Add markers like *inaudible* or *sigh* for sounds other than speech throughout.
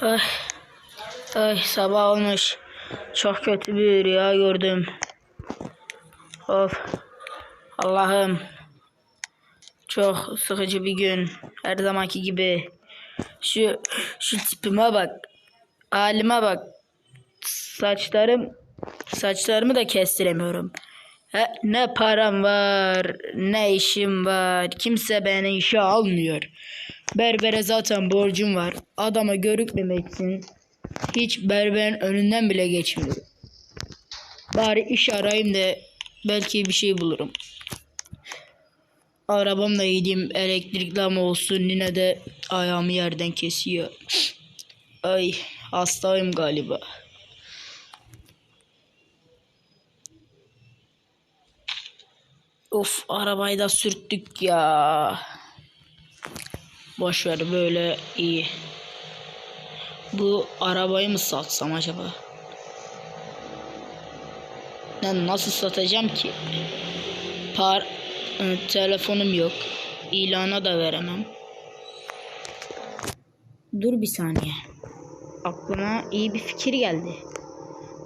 Ay, ay sabah olmuş. Çok kötü bir rüya gördüm. Of. Allah'ım. Çok sıkıcı bir gün. Her zamanki gibi. Şu şu tipime bak. Halime bak. Saçlarım saçlarımı da kestiremiyorum. He, ne param var, ne işim var. Kimse beni işe almıyor. Berbere zaten borcum var. Adama görükmemek için hiç berberin önünden bile geçmiyorum. Bari iş arayayım da belki bir şey bulurum. Arabamla gideyim elektrikli ama olsun yine de ayağımı yerden kesiyor. Ay hastayım galiba. Of arabayı da sürttük ya. Boş ver böyle iyi. Bu arabayı mı satsam acaba? Ben nasıl satacağım ki? Par e, telefonum yok. İlana da veremem. Dur bir saniye. Aklıma iyi bir fikir geldi.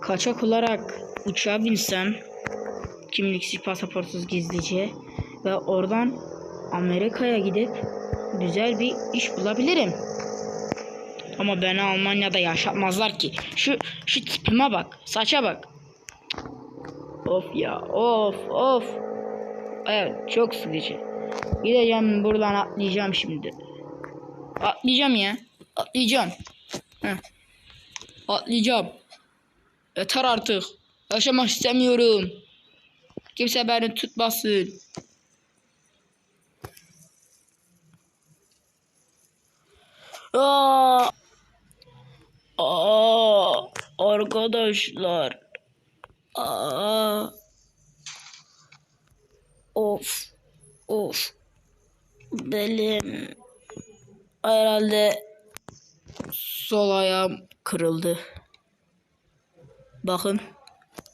Kaçak olarak uçağa binsem kimliksiz pasaportsuz gizlice ve oradan Amerika'ya gidip güzel bir iş bulabilirim. Ama beni Almanya'da yaşatmazlar ki. Şu şu tipime bak, saça bak. Of ya, of of. Evet, çok sıkıcı. Gideceğim buradan atlayacağım şimdi. Atlayacağım ya. Atlayacağım. Heh. Atlayacağım. Yeter artık. Yaşamak istemiyorum. Kimse beni tutmasın. Aa! Aa! Arkadaşlar. Aa! Of. Of. Belim. Herhalde sol ayağım kırıldı. Bakın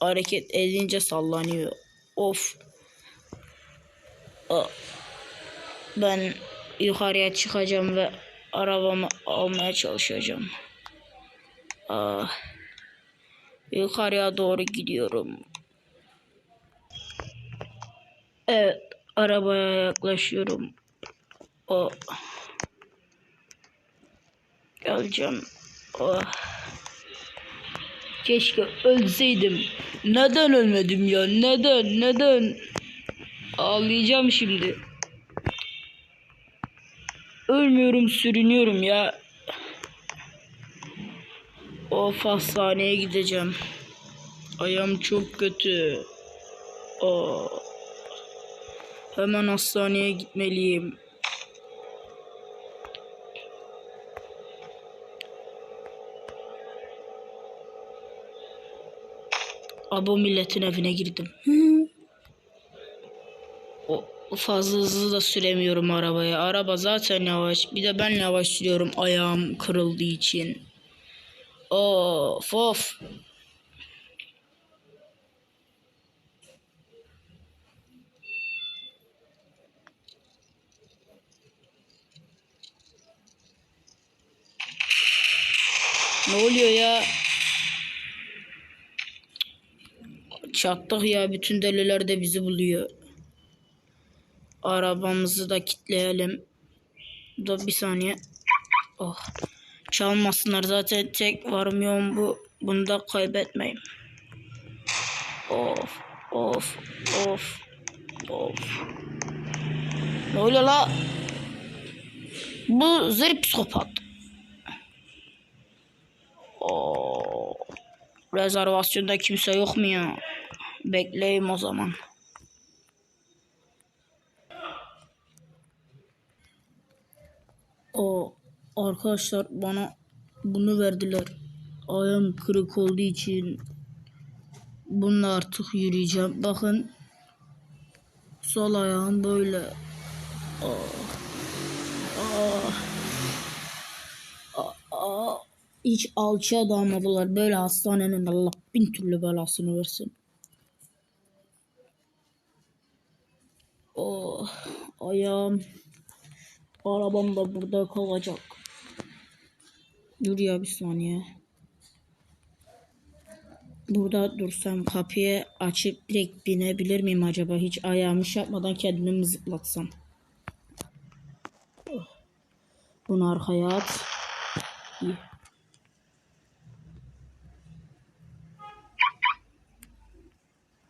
hareket edince sallanıyor. Of. Ben yukarıya çıkacağım ve arabamı almaya çalışacağım. Yukarıya doğru gidiyorum. Evet, arabaya yaklaşıyorum. O geleceğim. Oh. Keşke ölseydim. Neden ölmedim ya? Neden? Neden? Ağlayacağım şimdi. Ölmüyorum, sürünüyorum ya. Of hastaneye gideceğim. Ayağım çok kötü. Oh. Hemen hastaneye gitmeliyim. Abo milletin evine girdim. O fazla hızlı da süremiyorum arabaya. Araba zaten yavaş. Bir de ben yavaş sürüyorum ayağım kırıldığı için. Of of. Ne oluyor ya? Çattık ya bütün deliler de bizi buluyor. Arabamızı da kilitleyelim. Dur bir saniye. Oh. Çalmasınlar zaten tek varım yoğum bu. Bunu da kaybetmeyeyim. Of of of of. Ne oluyor la? Bu zır psikopat. Oo. Rezervasyonda kimse yok mu ya? Bekleyeyim o zaman. O arkadaşlar bana bunu verdiler. Ayağım kırık olduğu için bununla artık yürüyeceğim. Bakın sol ayağım böyle. Ah. Ah. Ah. Ah. Hiç alçıya dağmadılar. Böyle hastanenin Allah bin türlü belasını versin. Oh, ayağım Arabam da burada kalacak. Dur ya bir saniye. Burada dursam kapıyı açıp direkt binebilir miyim acaba? Hiç ayağımı şey yapmadan kendimi mi zıplatsam? Oh. Bunu arkaya at. İyi.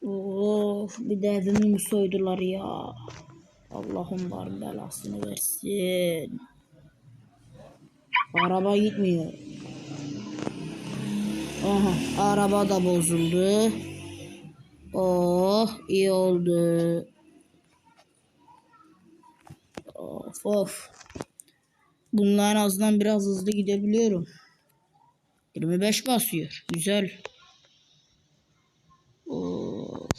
Of bir de evimi mi soydular ya? Allah'ım var belasını versin. Araba gitmiyor. Aha araba da bozuldu. Oh iyi oldu. Of of. Bunlar azından biraz hızlı gidebiliyorum. 25 basıyor. Güzel. Of.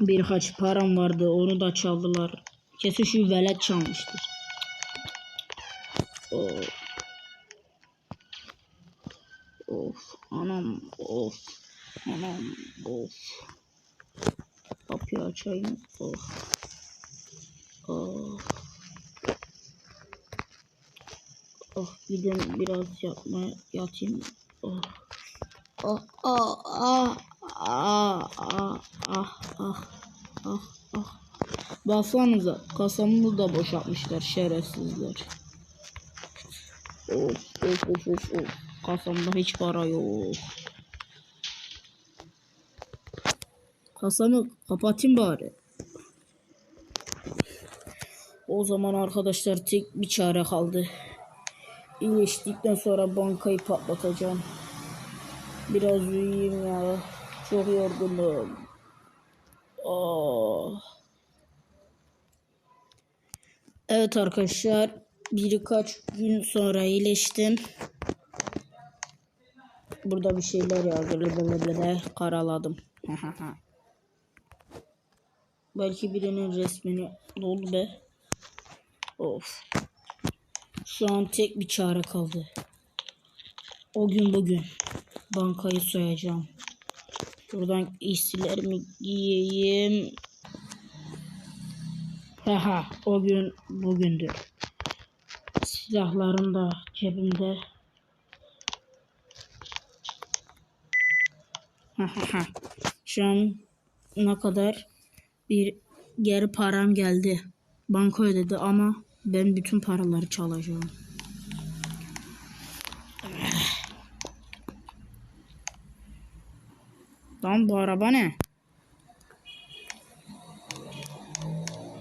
Birkaç param vardı. Onu da çaldılar. Kesin şu velet çalmıştır. Of. Anam. Of. Anam. Of. Kapıyı açayım. Of. Of. Oh gidin biraz yapma yatayım. Oh. Oh oh ah ah ah ah ah ah ah. Baksanıza kasamı da boşaltmışlar şerefsizler. Of of of of of. Kasamda hiç para yok. Kasamı kapatayım bari. O zaman arkadaşlar tek bir çare kaldı. İyileştikten sonra bankayı patlatacağım. Biraz uyuyayım ya. Çok yorgunum. Oh. Evet arkadaşlar. Birkaç gün sonra iyileştim. Burada bir şeyler böyle karaladım. *laughs* Belki birinin resmini oldu be. Of. Şu an tek bir çare kaldı. O gün bugün bankayı soyacağım. Buradan giysilerimi giyeyim. Haha o gün bugündür. Silahlarım da cebimde. Şu an ne kadar bir geri param geldi. Banka ödedi ama ben bütün paraları çalacağım. Lan bu araba ne?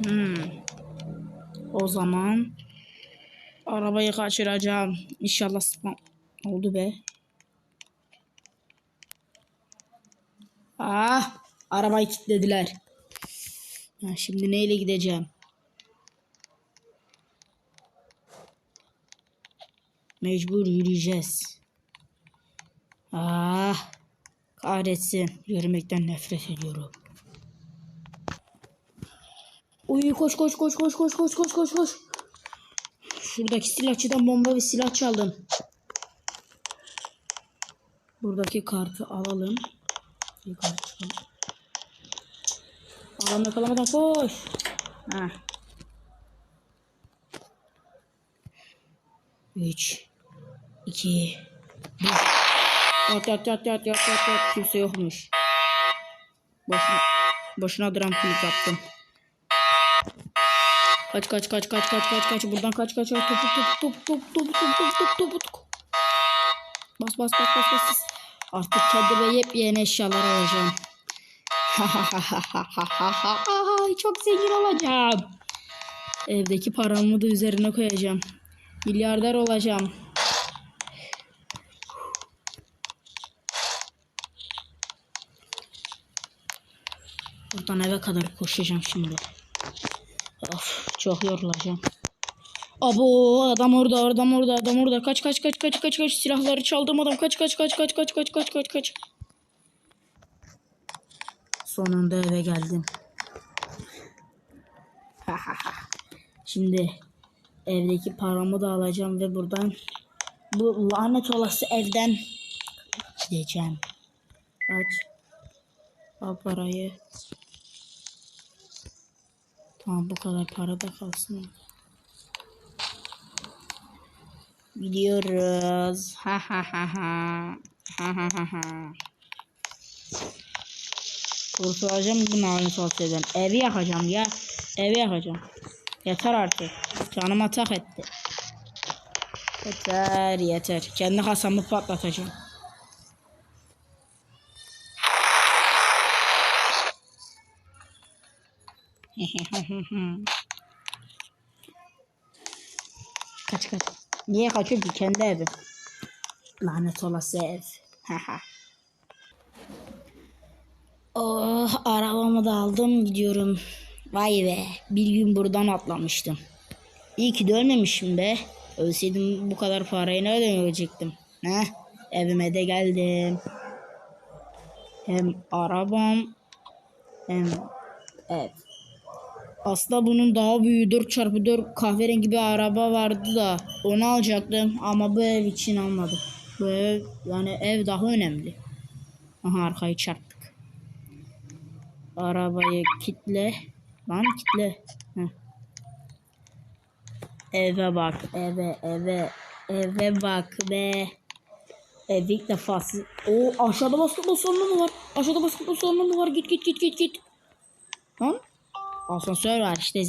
Hmm. O zaman arabayı kaçıracağım. İnşallah spam oldu be. Ah, arabayı kilitlediler. Ha, şimdi neyle gideceğim? Mecbur yürüyeceğiz. Ah, kahretsin. Yürümekten nefret ediyorum. Uy koş koş koş koş koş koş koş koş koş. Şuradaki silahçıdan bomba ve silah çaldım. Buradaki kartı alalım. Yukarı çıkalım. Adam yakalamadan koş. Heh. 3 2 1 Yat yat yat yat yat yat yat kimse yokmuş. Boşuna boşuna dram klik yaptım. Kaç kaç kaç kaç kaç kaç kaç buradan kaç kaç kaç top top top top top top top top top Bas bas bas bas bas. Artık kendime yepyeni eşyalar alacağım. *laughs* Çok zengin olacağım. Evdeki paramı da üzerine koyacağım. Milyarder olacağım. Buradan eve kadar koşacağım şimdi. Of çok yorulacağım. Abo adam orada adam orada adam orada kaç kaç kaç kaç kaç kaç silahları çaldım adam kaç kaç kaç kaç kaç kaç kaç kaç kaç Sonunda eve geldim. Şimdi evdeki paramı da alacağım ve buradan bu lanet olası evden gideceğim. Aç. Al parayı. Tamam bu kadar para da kalsın. Gidiyoruz. Ha ha ha ha. Ha ha ha ha. Kurtulacağım bu namus olsaydın. Evi yakacağım ya. Evi yakacağım. Yeter artık. Canıma tak etti. Yeter yeter. Kendi kasamı patlatacağım. *laughs* kaç kaç. Niye kaçıyor ki kendi evi? Lanet olası ev. oh arabamı da aldım gidiyorum. Vay be bir gün buradan atlamıştım. İyi ki de ölmemişim be. Ölseydim bu kadar parayı nereden ölecektim? Heh, evime de geldim. Hem arabam hem ev. Aslında bunun daha büyüğü 4x4 kahverengi bir araba vardı da onu alacaktım ama bu ev için almadım. Bu ev yani ev daha önemli. Aha arkayı çarptık. Arabayı kitle. Lan kitle. Heh. Eve bak eve eve eve bak be. Ev ilk defa. Oo aşağıda basketbol salonu mu var? Aşağıda basketbol salonu mu var? Git git git git git. Lan asansör var işte.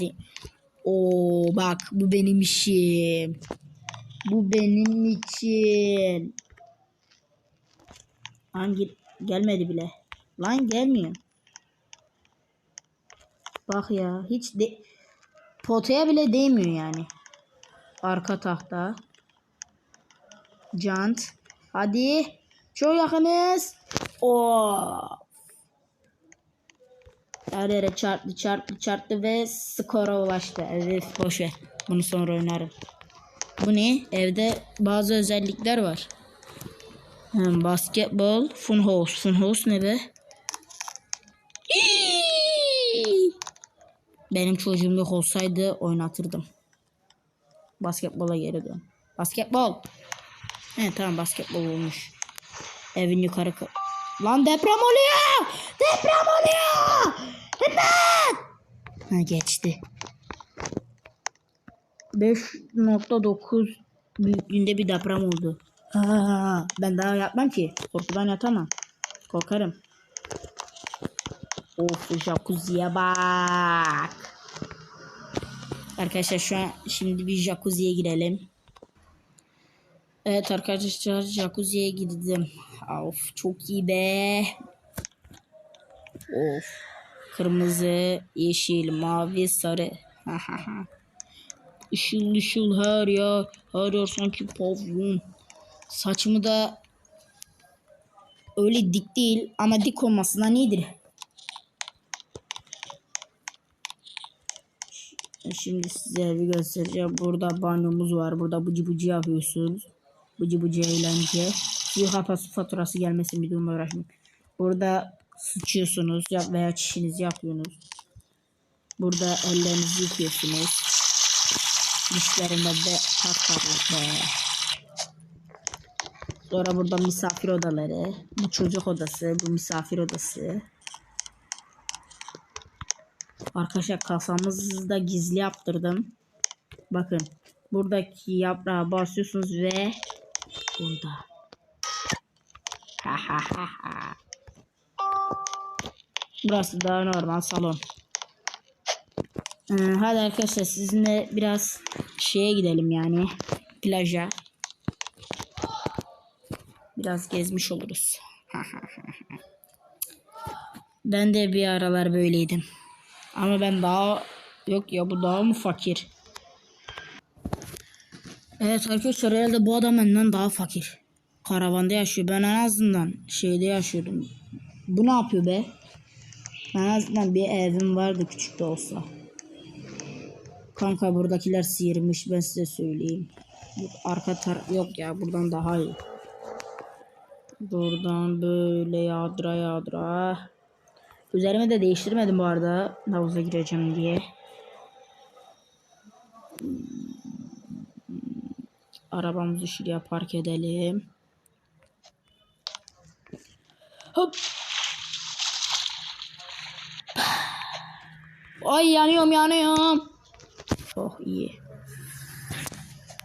Oo bak bu benim işim. Bu benim için. Hangi gelmedi bile. Lan gelmiyor. Bak ya hiç de potaya bile değmiyor yani. Arka tahta. Jant. Hadi. Çok yakınız. Oo. Her yere çarptı çarptı çarptı ve skora ulaştı. Evet boş ver. Bunu sonra oynarım. Bu ne? Evde bazı özellikler var. Hmm, basketbol, funhouse. Funhouse ne be? Benim çocuğum yok olsaydı oynatırdım. Basketbola geri dön. Basketbol. He tamam basketbol olmuş. Evin yukarı Lan deprem oluyor! Deprem oluyor! Hemen! Ha geçti. 5.9 büyüklüğünde bir deprem oldu. Ha, ben daha yapmam ki. Korkudan yatamam. Korkarım. Of jacuzziye bak. Arkadaşlar şu an şimdi bir jacuzziye girelim. Evet arkadaşlar jacuzziye girdim. Of çok iyi be. Of. Kırmızı, yeşil, mavi, sarı. Işıl ışıl her yer. Her yer sanki pavyon. Saçımı da öyle dik değil ama dik olmasına nedir? Şimdi size bir göstereceğim. Burada banyomuz var. Burada bıcı bıcı yapıyorsunuz. Bıcı bıcı eğlence. Suyu kapası faturası gelmesin bir durumda uğraşmayın. Burada sıçıyorsunuz ya- veya çişinizi yapıyorsunuz. Burada ellerinizi yıkıyorsunuz. Dişlerime de patlarlık be. Sonra burada misafir odaları. Bu çocuk odası, bu misafir odası. Arkadaşlar kasamızı da gizli yaptırdım. Bakın. Buradaki yaprağa basıyorsunuz ve burada. Burası da normal salon. Ee, hadi arkadaşlar sizinle biraz şeye gidelim yani. Plaja. Biraz gezmiş oluruz. ben de bir aralar böyleydim. Ama ben daha yok ya bu daha mı fakir? Evet arkadaşlar herhalde bu adam benden daha fakir. Karavanda yaşıyor. Ben en azından şeyde yaşıyordum. Bu ne yapıyor be? En azından bir evim vardı küçük de olsa. Kanka buradakiler sıyırmış ben size söyleyeyim. Arka tar yok ya buradan daha iyi. Buradan böyle yağdıra yağdıra. Üzerime de değiştirmedim bu arada havuza gireceğim diye. Arabamızı şuraya park edelim. Hop. Ay yanıyorum yanıyorum. Çok iyi.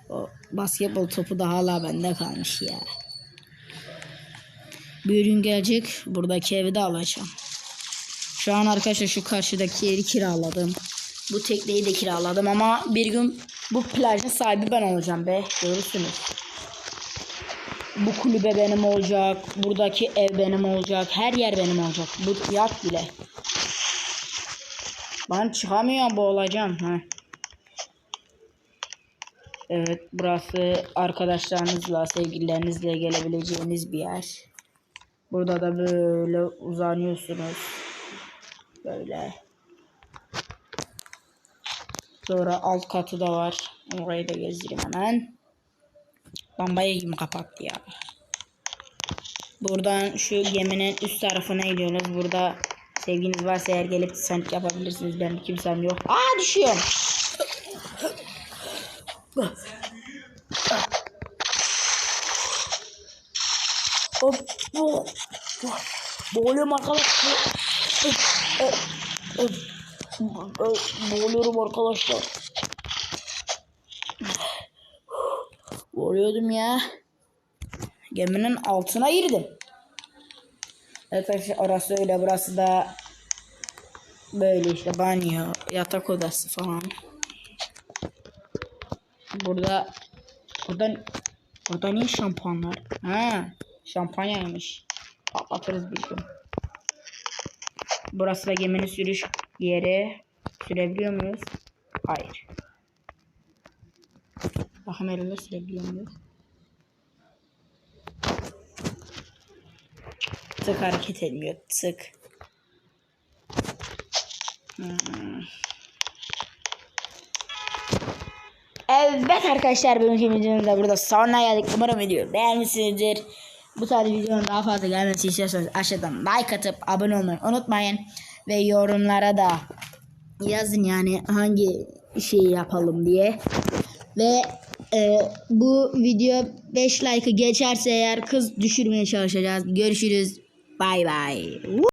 O basketbol topu da hala bende kalmış ya. Bir gün gelecek buradaki evi de alacağım. Şu an arkadaşlar şu karşıdaki yeri kiraladım. Bu tekneyi de kiraladım ama bir gün bu plajın sahibi ben olacağım be. Görürsünüz. Bu kulübe benim olacak. Buradaki ev benim olacak. Her yer benim olacak. Bu yat bile. Ben çıkamıyorum boğulacağım. Ha. Evet burası arkadaşlarınızla sevgililerinizle gelebileceğiniz bir yer. Burada da böyle uzanıyorsunuz. Böyle. Sonra alt katı da var. Orayı da gezdireyim hemen. Lambayı kim kapattı ya. Buradan şu geminin üst tarafına gidiyorsunuz. Burada sevginiz varsa eğer gelip sen yapabilirsiniz. Benim kimsem yok. Aa düşüyorum. Hop, hop. Boğuluyorum arkadaşlar. Hop, hop, hop. Boğuluyorum arkadaşlar. Boğuluyordum ya. Geminin altına girdim. Evet arkadaşlar orası öyle burası da böyle işte banyo, yatak odası falan. Burada burada burada niye şampuanlar? Ha, şampanyaymış. Patlatırız bir gün. Burası da geminin sürüş yeri. Sürebiliyor muyuz? Hayır. Bakın elimde sürebiliyor muyuz? Tık hareket etmiyor. Tık. Hmm. Evet arkadaşlar bugünkü videonun da burada sonuna geldik. Umarım video beğenmişsinizdir. Bu tarz videonun daha fazla gelmesi istiyorsanız aşağıdan like atıp abone olmayı unutmayın. Ve yorumlara da yazın yani hangi şeyi yapalım diye. Ve e, bu video 5 like'ı geçerse eğer kız düşürmeye çalışacağız. Görüşürüz. Bay bay.